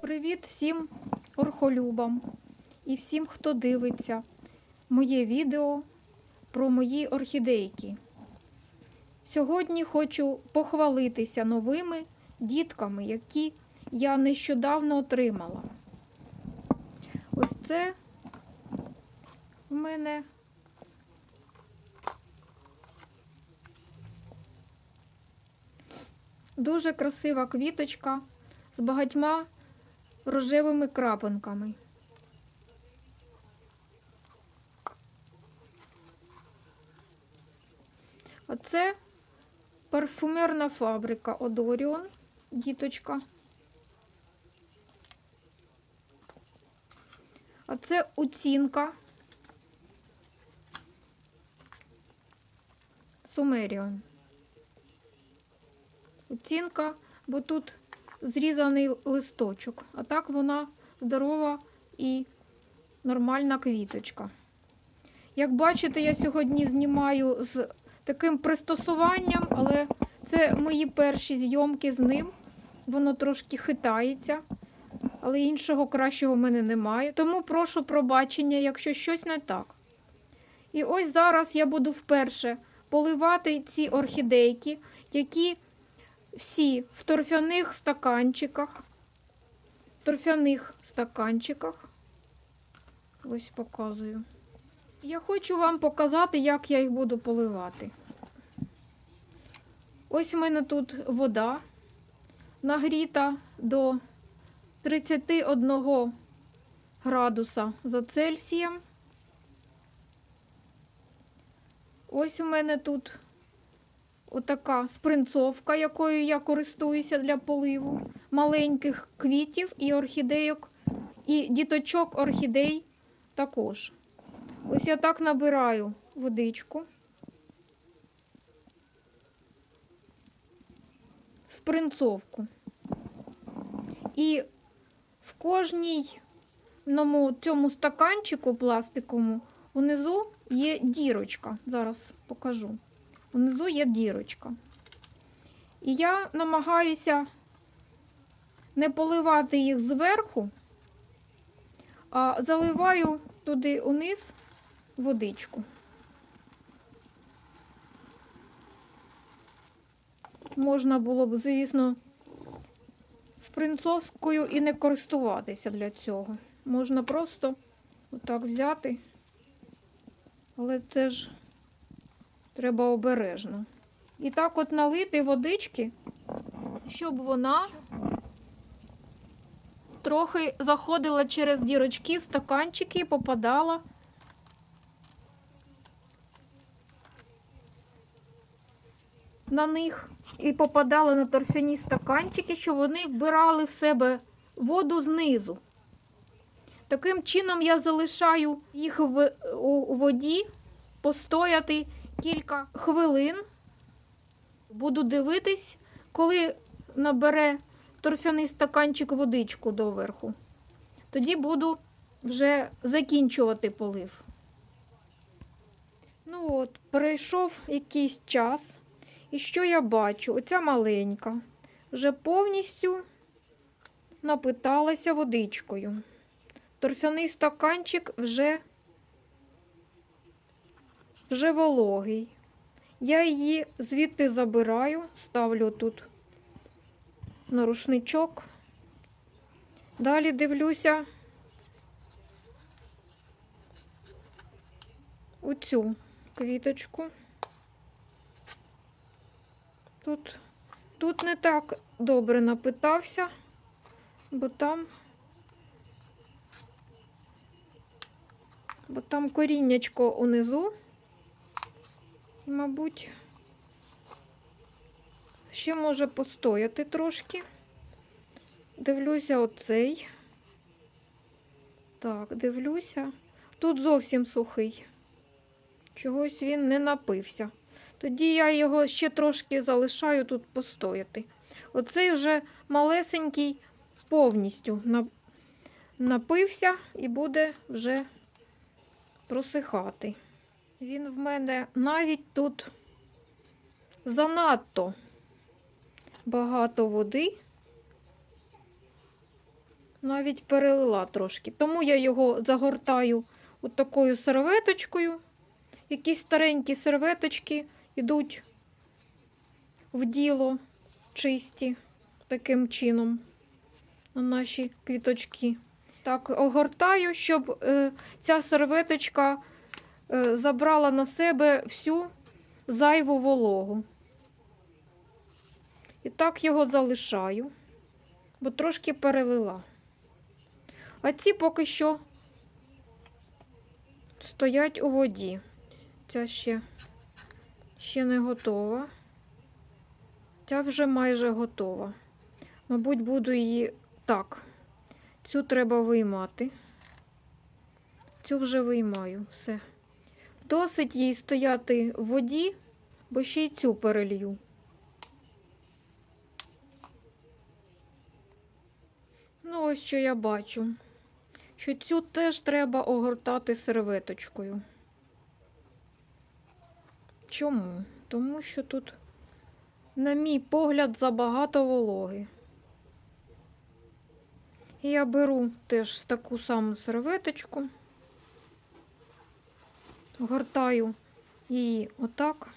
Привіт всім орхолюбам і всім, хто дивиться моє відео про мої орхідейки. Сьогодні хочу похвалитися новими дітками, які я нещодавно отримала. Ось це в мене дуже красива квіточка з багатьма рожевими крапинками. А це парфумерна фабрика Одоріон, діточка. А це оцінка Сумеріон. Оцінка, бо тут зрізаний листочок, а так вона здорова і нормальна квіточка. Як бачите, я сьогодні знімаю з таким пристосуванням, але це мої перші зйомки з ним. Воно трошки хитається, але іншого кращого в мене немає. Тому прошу пробачення, якщо щось не так. І ось зараз я буду вперше поливати ці орхідейки, які всі в торфяних стаканчиках. Торфяних стаканчиках. Ось показую. Я хочу вам показати, як я їх буду поливати. Ось у мене тут вода нагріта до 31 градуса за Цельсієм. Ось у мене тут отака спринцовка, якою я користуюся для поливу маленьких квітів і орхідейок, і діточок орхідей також. Ось я так набираю водичку. Спринцовку. І в кожній ному цьому стаканчику пластиковому внизу є дірочка. Зараз покажу. Внизу є дірочка. І я намагаюся не поливати їх зверху, а заливаю туди униз водичку. Можна було б, звісно, спринцовською і не користуватися для цього. Можна просто отак взяти, але це ж треба обережно. І так от налити водички, щоб вона трохи заходила через дірочки стаканчики і попадала на них і попадала на торфяні стаканчики, щоб вони вбирали в себе воду знизу. Таким чином я залишаю їх в, у воді постояти кілька хвилин. Буду дивитись, коли набере торфяний стаканчик водичку доверху. Тоді буду вже закінчувати полив. Ну от, перейшов якийсь час. І що я бачу? Оця маленька вже повністю напиталася водичкою. Торфяний стаканчик вже, вже вологий. Я її звідти забираю, ставлю тут на рушничок. Далі дивлюся у цю квіточку. Тут, тут не так добре напитався, бо там, бо там коріннячко унизу. Мабуть, ще може постояти трошки. Дивлюся оцей. Так, дивлюся. Тут зовсім сухий. Чогось він не напився. Тоді я його ще трошки залишаю тут постояти. Оцей вже малесенький повністю напився і буде вже просихати. Він в мене навіть тут занадто багато води. Навіть перелила трошки. Тому я його загортаю от такою серветочкою. Якісь старенькі серветочки йдуть в діло чисті таким чином на наші квіточки. Так, огортаю, щоб е, ця серветочка забрала на себе всю зайву вологу. І так його залишаю, бо трошки перелила. А ці поки що стоять у воді. Ця ще, ще не готова. Ця вже майже готова. Мабуть, буду її так. Цю треба виймати. Цю вже виймаю все. Досить їй стояти в воді, бо ще й цю перелью. Ну, ось що я бачу. Що цю теж треба огортати серветочкою. Чому? Тому що тут, на мій погляд, забагато вологи. І я беру теж таку саму серветочку, гортаю її отак.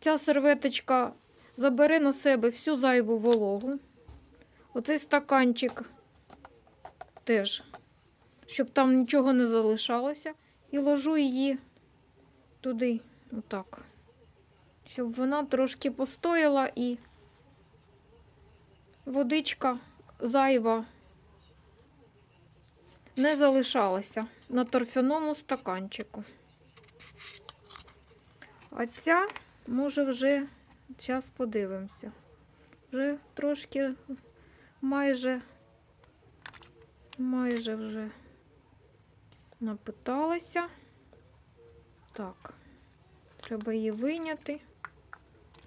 Ця серветочка забере на себе всю зайву вологу. Оцей стаканчик теж, щоб там нічого не залишалося. І ложу її туди, отак, щоб вона трошки постояла і водичка зайва не залишалася на торфяному стаканчику. А ця, може, вже, зараз подивимося, вже трошки майже, майже вже напиталася. Так, треба її вийняти,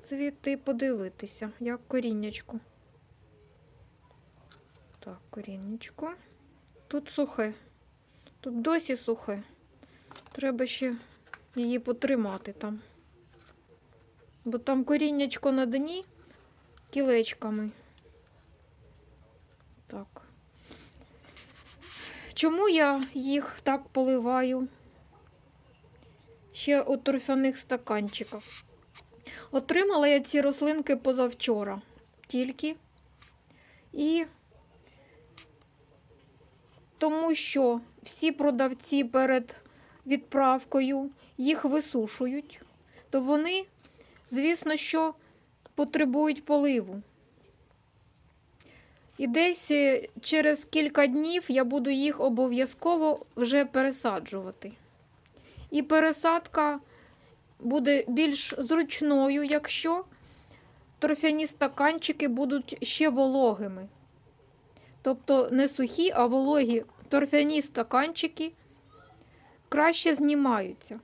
звідти і подивитися, як коріннячку. Так, коріннячко. Тут сухе. Тут досі сухе. Треба ще її потримати там. Бо там коріннячко на дні кілечками. Так. Чому я їх так поливаю? Ще у торфяних стаканчиках. Отримала я ці рослинки позавчора тільки. І тому що всі продавці перед відправкою їх висушують, то вони, звісно, що потребують поливу. І десь е, через кілька днів я буду їх обов'язково вже пересаджувати. І пересадка буде більш зручною, якщо торфяні стаканчики будуть ще вологими. Тобто не сухі, а вологі торфяні стаканчики краще знімаються.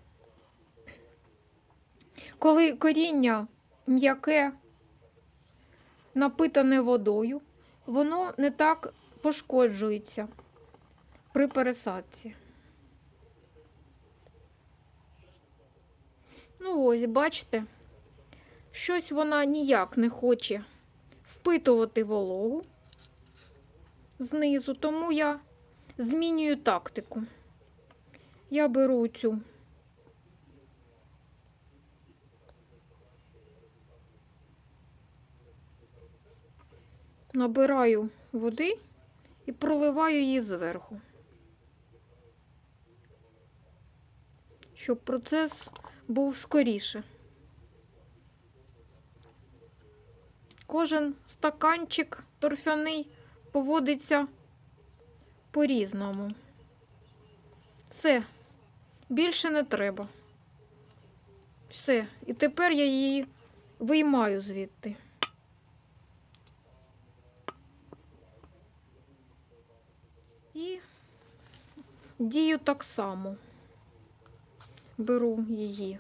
Коли коріння м'яке, напитане водою, воно не так пошкоджується при пересадці. Ну ось, бачите, щось вона ніяк не хоче впитувати вологу знизу, тому я змінюю тактику. Я беру цю набираю води і проливаю її зверху, щоб процес був скоріше. Кожен стаканчик торфяний поводиться по-різному. Все, більше не треба. Все, і тепер я її виймаю звідти. І дію так само. Беру її,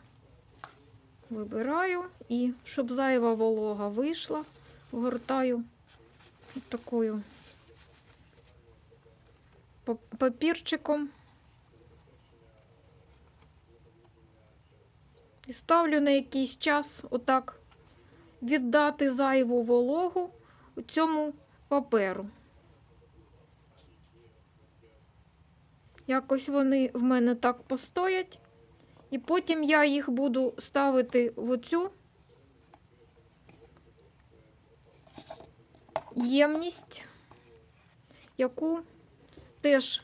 вибираю і щоб зайва волога вийшла, гортаю такою папірчиком і ставлю на якийсь час, отак віддати зайву вологу у цьому паперу. Якось вони в мене так постоять, і потім я їх буду ставити в оцю ємність, яку теж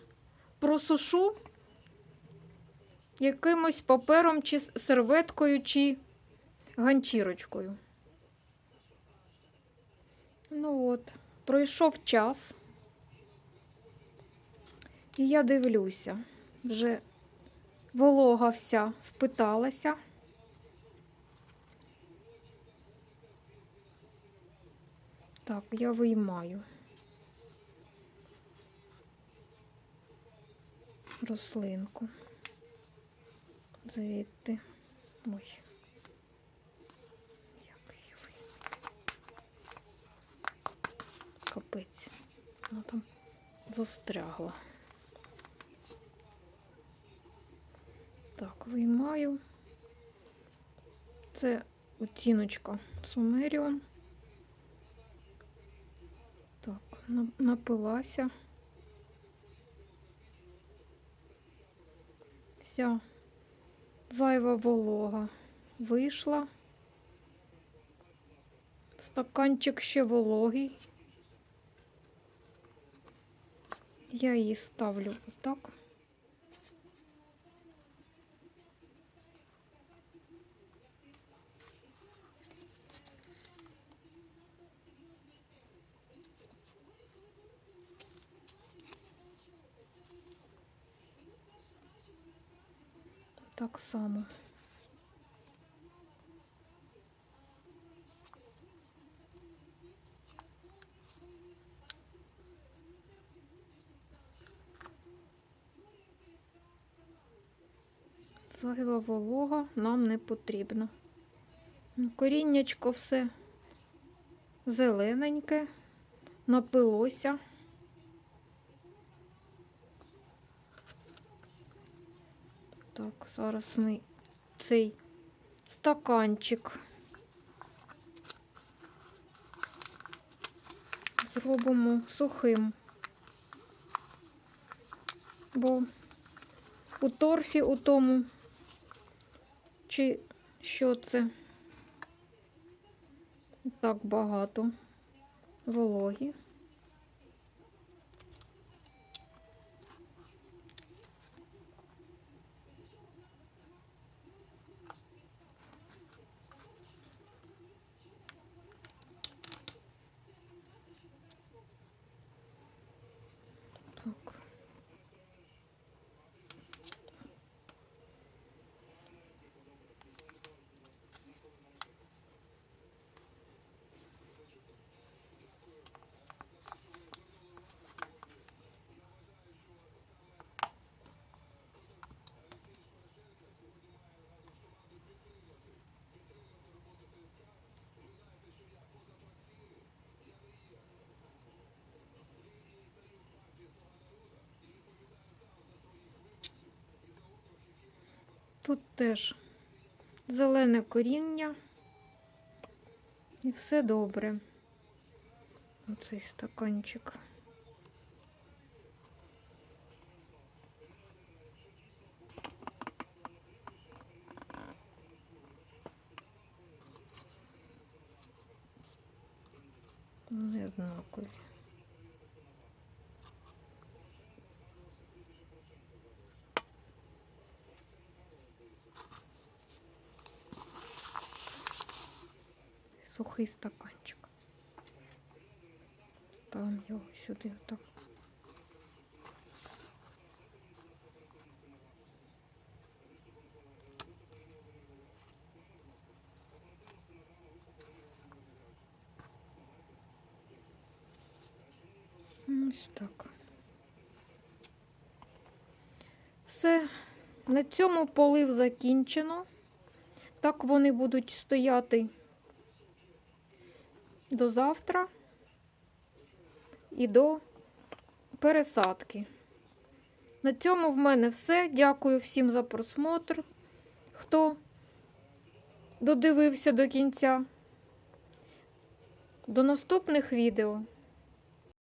просушу якимось папером чи серветкою, чи ганчірочкою. Ну от, пройшов час. І я дивлюся, вже волога вся впиталася. Так, я виймаю рослинку. Звідти. Ой. Як її? Капець. Вона там застрягла. Так, виймаю. Це оціночка Сумеріон. Так, напилася. Вся зайва волога вийшла. Стаканчик ще вологий. Я її ставлю отак. Так само. Зайва волога нам не потрібна. Ну, Коріннячко все зелененьке, напилося. Так, зараз ми цей стаканчик зробимо сухим. Бо у торфі у тому, чи що це так багато вологі. Так. Тут теж зелене коріння. І все добре. Оцей стаканчик. Не однакові. Сухий стаканчик. Ставимо його сюди отак. Ось так. Все. На цьому полив закінчено. Так вони будуть стояти до завтра і до пересадки. На цьому в мене все. Дякую всім за просмотр, хто додивився до кінця. До наступних відео.